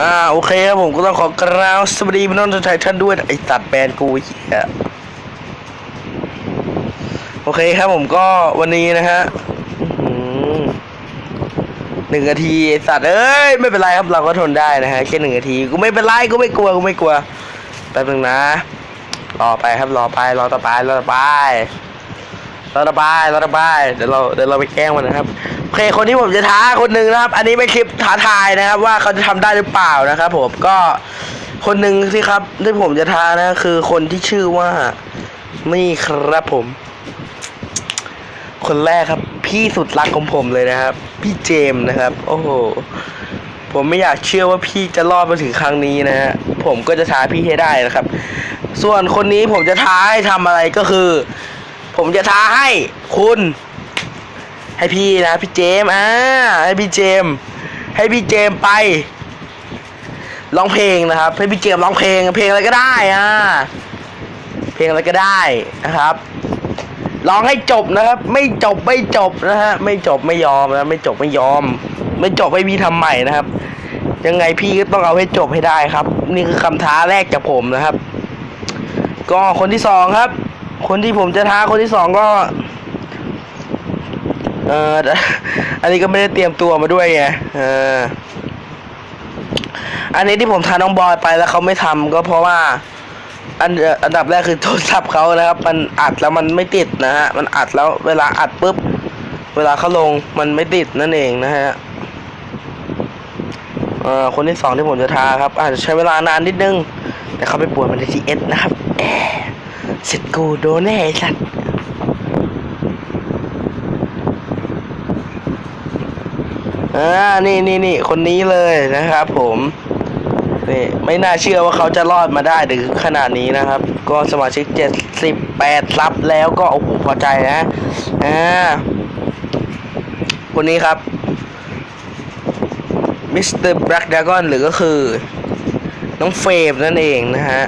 อ่าโอเคครับผมก็ต้องขอกราบสวัสดีพี่น้องชาวไทยท่านด้วยไอตัดแบรนกูเหี้ยโอเคครับผมก็วันนี้นะฮะหนึ่งนาทีสัตว์เอ้ยไม่เป็นไรครับเราก็ทนได้นะฮะแค่หนึ่งนาทีกูไม่เป็นไรกูไม่กลัวกูไม่กลัวแป๊บนึงนะรอไปครับรอไปรอต่อไปรอต่อไปรอต่อไปรอต่อไปเดี๋ยวเราเดี๋ยวเราไปแกล้งมันนะครับ โอเคคนที่ผมจะท้าคนหนึ่งนะครับ อันนี้เป็นคลิปท้าทายนะครับ ว่าเขาจะทำได้หรือเปล่านะครับ ผมก็คนหนึ่งสิครับที่ผมจะท้านะ คือคนที่ชื่อว่านี่ครับผม คนแรกครับ พี่สุดรักของผมเลยนะครับ พี่เจมส์นะครับ โอ้โหผมไม่อยากเชื่อว่าพี่จะรอดมาถึงครั้งนี้นะฮะผมก็จะท้าพี่ให้ได้นะครับ ส่วนคนนี้ผมจะท้าให้ทำอะไรก็คือ ผมจะท้าให้คุณ ให้พี่นะพี่เจมอ่าให้พี่เจม ให้พี่เจมไปร้องเพลงนะครับ ให้พี่เจมร้องเพลงเพลงอะไรก็ได้อ่าเพลงอะไรก็ได้นะครับร้องให้จบนะครับ ไม่จบไม่จบนะฮะไม่จบไม่ยอมนะไม่จบไม่ยอม ไม่จบให้พี่ทำใหม่นะครับ ยังไงพี่ก็ต้องเอาให้จบให้ได้ครับ นี่คือคำท้าแรกจากผมนะครับ ก็คนที่สองครับ คนที่ผมจะท้าคนที่สองก็ เอออันนี้ก็ไม่ได้เตรียมตัวมาด้วยไงเอออันนี้ที่ผมทาน้องบอยไปแล้วเขาไม่ทำก็เพราะว่า อันอันดับแรกคือโทรศัพท์เขานะครับ มันอัดแล้วมันไม่ติดนะฮะมันอัดแล้วเวลาอัดปุ๊บ เวลาเขาลงมันไม่ติดนั่นเองนะฮะเอ่อคนที่สองที่ผมจะทาครับ อาจจะใช้เวลานานนิดนึง แต่เขาไปปวดมันในทีเอสนะครับเสร็จกูโดนแน่สัตว์ อ่านี่นี่นี่คนนี้เลยนะครับผมนี่ไม่น่าเชื่อว่าเขาจะรอดมาได้ถึงขนาดนี้นะครับ ก็สมาชิกเจ็ดสิบแปดซับแล้วก็โอ้โหพอใจนะอ่าคนนี้ครับมิสเตอร์แบล็กดากอนหรือก็คือ น้องเฟรมนั่นเองนะฮะ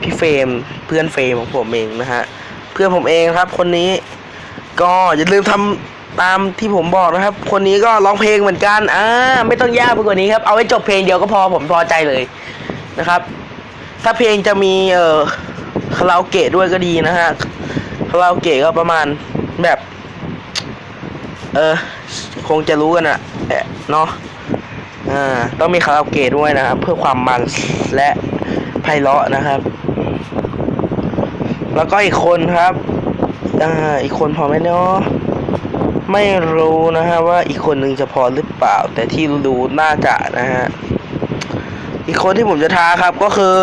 พี่เฟรมเพื่อนเฟรมของผมเองนะฮะเพื่อนผมเองครับคนนี้ก็อย่าลืมทำ ตามที่ผมบอกนะครับ คนนี้ก็ร้องเพลงเหมือนกันอ่าไม่ต้องยากไปกว่านี้ครับ เอาไว้จบเพลงเดียวก็พอผมพอใจเลยนะครับ ถ้าเพลงจะมีเอ่อคาราโอเกะด้วยก็ดีนะฮะคาราโอเกะก็ประมาณแบบ เออคงจะรู้กันอะเอะเนาะอ่าต้องมีคาราโอเกะด้วยนะครับเพื่อความมันและไพเราะนะครับ แล้วก็อีกคนครับอ่าอีกคนพอไหมเนาะ ไม่รู้นะฮะว่าอีกคนหนึ่งจะพอหรือเปล่า แต่ที่รู้น่าจะนะฮะอีกคนที่ผมจะท้าครับก็คือ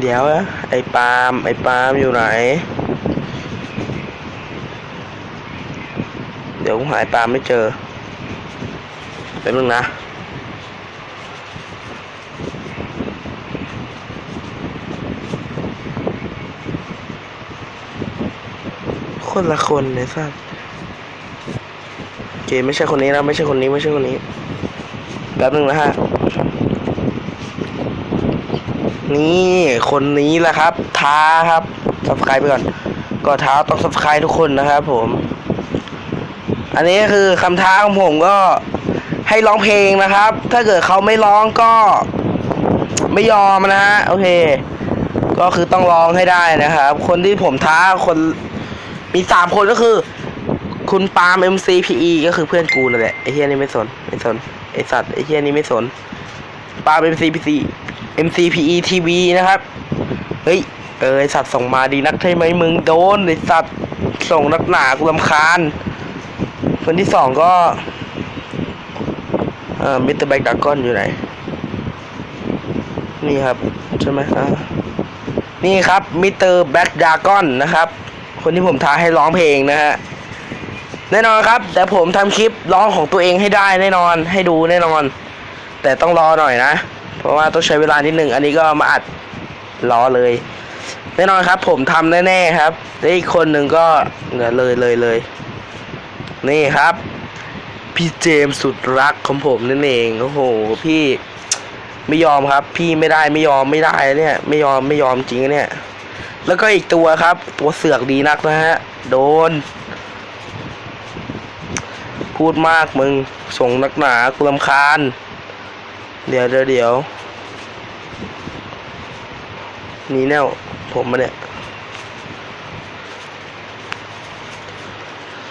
เดี๋ยวนะไอ้ปาล์มไอ้ปาล์มอยู่ไหน เดี๋ยวผมหายปาล์มไม่เจอแป๊บนึงนะคนละคนเลยสัสโอ เคไม่ใช่คนนี้นะไม่ใช่คนนี้ไม่ใช่คนนี้แป๊บนึงนะฮะนี่คนนี้แหละครับ ท้าครับซับสไครไปก่อนก็ท้าต้องซับสไครทุกคนนะครับผม อันนี้คือคำท้าของผมก็ให้ร้องเพลงนะครับ ถ้าเกิดเขาไม่ร้องก็ไม่ยอมนะฮะโอเค ก็คือต้องร้องให้ได้นะครับ คนที่ผมท้าคนมีสามคนก็คือ คุณปาล์ม MCPE ก็คือเพื่อนกูนั่นแหละไอ้เฮียนี่ไม่สนไม่สนไอ้สัตว์ไอ้เฮียนี่ไม่สนปาล์ม MCPC MCPE TV นะครับ เฮ้ยเออไอสัตว์ส่งมาดีนักใช่ไหมมึงโดนไอสัตว์ส่งนักหนากูรำคาญคนที่สองก็เอ่อมิสเตอร์แบ็กดากอนอยู่ไหน นี่ครับ ใช่ไหมอ่านี่ครับมิสเตอร์แบ็กดากอนนะครับ คนที่ผมท้าให้ร้องเพลงนะฮะ แน่นอนครับ แต่ผมทำคลิปร้องของตัวเองให้ได้แน่นอนให้ดูแน่นอน แต่ต้องรอหน่อยนะ เพราะว่าต้องใช้เวลานิดหนึ่งอันนี้ก็มาอัดรอเลย แน่นอนครับ ผมทำแน่ๆครับและอีกคนหนึ่งก็เหลือเลยเลยเลยนี่ครับ พี่เจมส์สุดรักของผมนั่นเองโอ้โหพี่ไม่ยอมครับ พี่ไม่ได้ไม่ยอมไม่ได้เนี่ยไม่ยอมไม่ยอมจริงเนี่ย แล้วก็อีกตัวครับ ตัวเสือกดีนักนะฮะ โดน พูดมากมึง ส่งนักหนากูรำคาญ เดี๋ยวเดี๋ยวเดี๋ยวนี่แนวผมมาเนี่ย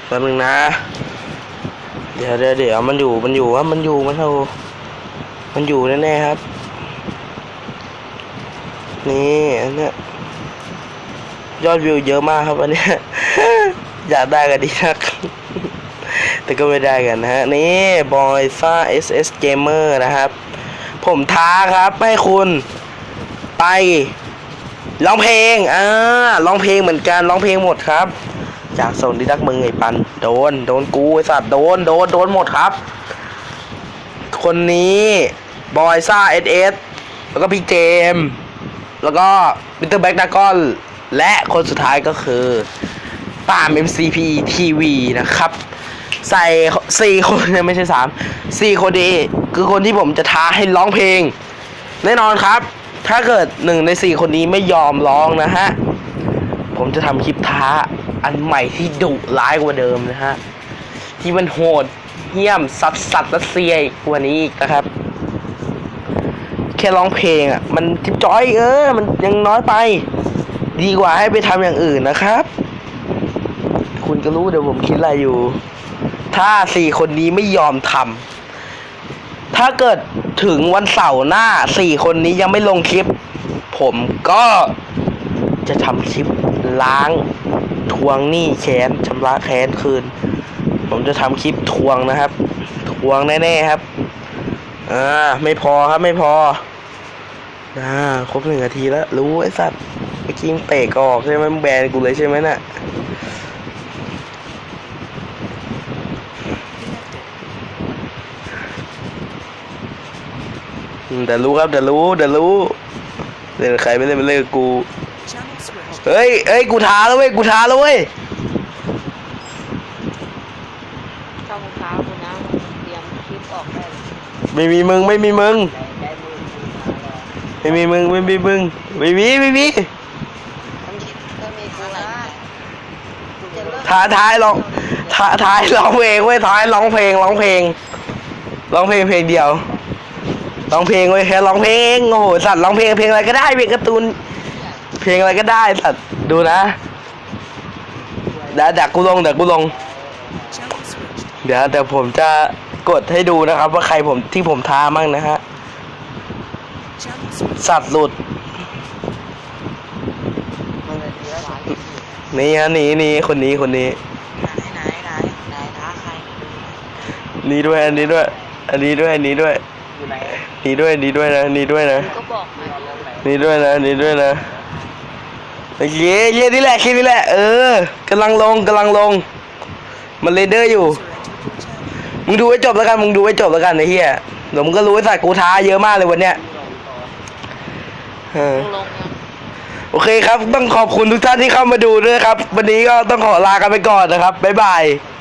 แป๊บนึงนะ เดี๋ยวเดี๋ยวเดี๋ยวมันอยู่มันอยู่ครับมันอยู่มันเอามันอยู่แน่ๆครับ นี่อันเนี้ยยอดวิวเยอะมากครับอันเนี้ยอยากได้กันดีนัก แต่ก็ไม่ได้กันนะฮะ นี่บอยซ่า SS Gamer นะครับ ผมท้าครับให้คุณไปร้องเพลง อ่าร้องเพลงเหมือนกันร้องเพลงหมดครับ จากส่งดิดักมึงไอ้ปัน โดน โดนกูไอ้สัตว์โดน โดน โดนหมดครับ คนนี้บอยซ่า SS แล้วก็พี่เจม แล้วก็มิสเตอร์แบ็กดากอนและคนสุดท้ายก็คือปาล์ม MCP TV นะครับ ใส่สี่คนเนี่ยไม่ใช่สามสี่คนดีคือคนที่ผมจะท้าให้ร้องเพลง แน่นอนครับ ถ้าเกิดหนึ่งในสี่คนนี้ไม่ยอมร้องนะฮะ ผมจะทำคลิปท้าอันใหม่ที่ดุร้ายกว่าเดิมนะฮะ ที่มันโหดเหี้ยมสับสัตว์รัสเซียกว่านี้อีกนะครับ แค่ร้องเพลงอะ มันจิ๊บจ้อยเออ มันยังน้อยไป ดีกว่าให้ไปทำอย่างอื่นนะครับ คุณก็รู้เดี๋ยวผมคิดอะไรอยู่ ถ้าสี่คนนี้ไม่ยอมทำถ้าเกิดถึงวันเสาร์หน้าสี่คนนี้ยังไม่ลงคลิป ผมก็จะทำคลิปล้างทวงหนี้แค้นชำระแค้นคืน ผมจะทำคลิปทวงนะครับ ทวงแน่ๆครับอ่าไม่พอครับไม่พออ่าครบหนึ่งนาทีแล้ว รู้ไอ้สัตว์เมื่อกี้มึงเตะกออกใช่ไหมแบนกูเลยใช่ไหมน่ะ เดี๋ยวรู้ครับเดี๋ยวรู้เดี๋ยวรู้เล่นกับใครไม่เล่นไม่เล่นกับกู Channel switched. เฮ้ยเฮ้ยกูท้าแล้วเว้ยกูท้าแล้วเว้ยช่องเช้าคุณนะเตรียมคลิปออกได้เลยไม่มีมึงไม่มีมึงได้มือคุณมาแล้วไม่มีมึงไม่มีมึงไม่มีไม่มีมันก็มีกูนะคุณจะเลิกท้าท้ายร้องท้าท้ายร้องเพลงเว้ยท้ายร้องเพลงร้องเพลงร้องเพลงเพลงเดียว ร้องเพลงเว้ยแค่ร้องเพลงเองโอ้โหสัตว์ร้องเพลงเพลงอะไรก็ได้เพลงการ์ตูน เพลงอะไรก็ได้สัตว์ดูนะเดี๋ยวเดี๋ยวกูลงเดี๋ยวกูลง Channel switched. เดี๋ยวเดี๋ยวผมจะกดให้ดูนะครับ ว่าใครผมที่ผมท้ามั่งนะฮะ Channel switched. สัตว์หลุดมันเลยทีละสายนี่ฮะนี่นี่คนนี้คนนี้ไหนไหนไหนท้าใครนี่ด้วยอันนี้ด้วย อันนี้ด้วยอันนี้ด้วย อยู่ไหนนี่ด้วยนี่ด้วยนะนี่ด้วยนะคุณก็บอกมาเรื่องไหนนี่ด้วยนะนี่ด้วยนะโอเคเยี่ยนี่แหละคลิปนี้แหละ เออกำลังลงกำลังลง มันเรนเดอร์อยู่ User entered your channel. มึงดูให้จบแล้วกันมึงดูให้จบแล้วกันไอ้เหี้ยเดี๋ยวมึงก็รู้ไอ้สัตว์กูท้าเยอะมากเลยวันเนี้ยเออลงยังโอเคครับ ต้องขอบคุณทุกท่านที่เข้ามาดูด้วยครับ วันนี้ก็ต้องขอลากันไปก่อนนะครับ บ๊ายบายไ